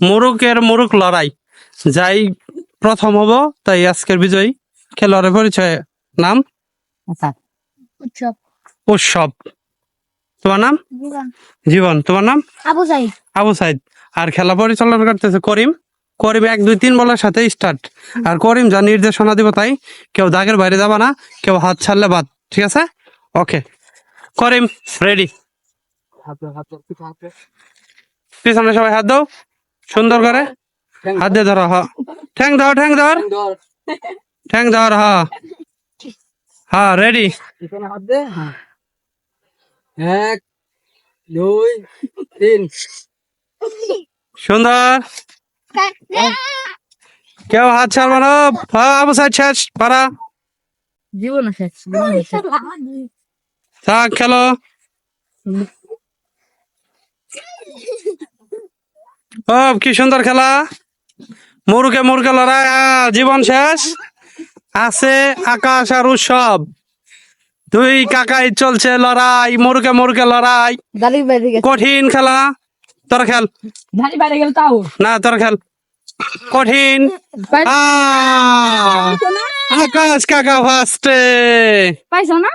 মুরুকের মুরুক লড়াই। যাই প্রথম হব তাই আজকের বিজয়ী খেলোয়াড়ের পরিচয় নাম? উৎসব। উৎসব। তোমার নাম? জীবন। জীবন। তোমার নাম? আবু সাইদ। আবু সাইদ। আর খেলা পরিচালনা করতেছে করিম। করিম এক দুই তিন বলার সাথে স্টার্ট আর করিম যা নির্দেশনা দিব তাই কেউ দাগের বাইরে যাবা না কেউ হাত ছাড়লে বাদ ঠিক আছে? ওকে। করিম রেডি পিছনে সবাই হাত দাও। সুন্দর করে হাত দিয়ে ধরো হ। ঠ্যাং ধর ঠ্যাং ধর। ঠ্যাং ধর। হ। হ্যাঁ রেডি এক দুই তিন। সুন্দর। কেউ হাত ছাড়বে না হ্যাঁ আবু সাইড শেষ পারা। জীবন শেষ জীবন শেষ। থাক খেলো। ও কি সুন্দর খেলা। মুরুকে মুরুকে লড়াই আহ, জীবন শেষ। আছে আকাশ আর উৎসব। দুই কাকাই চলছে লড়াই মুরুকে মুরুকে লড়াই। কঠিন খেলা। তোর খেল। না তোর খেল। কঠিন। আহ, আকাশ কাকা ফার্স্টে পাইছো না?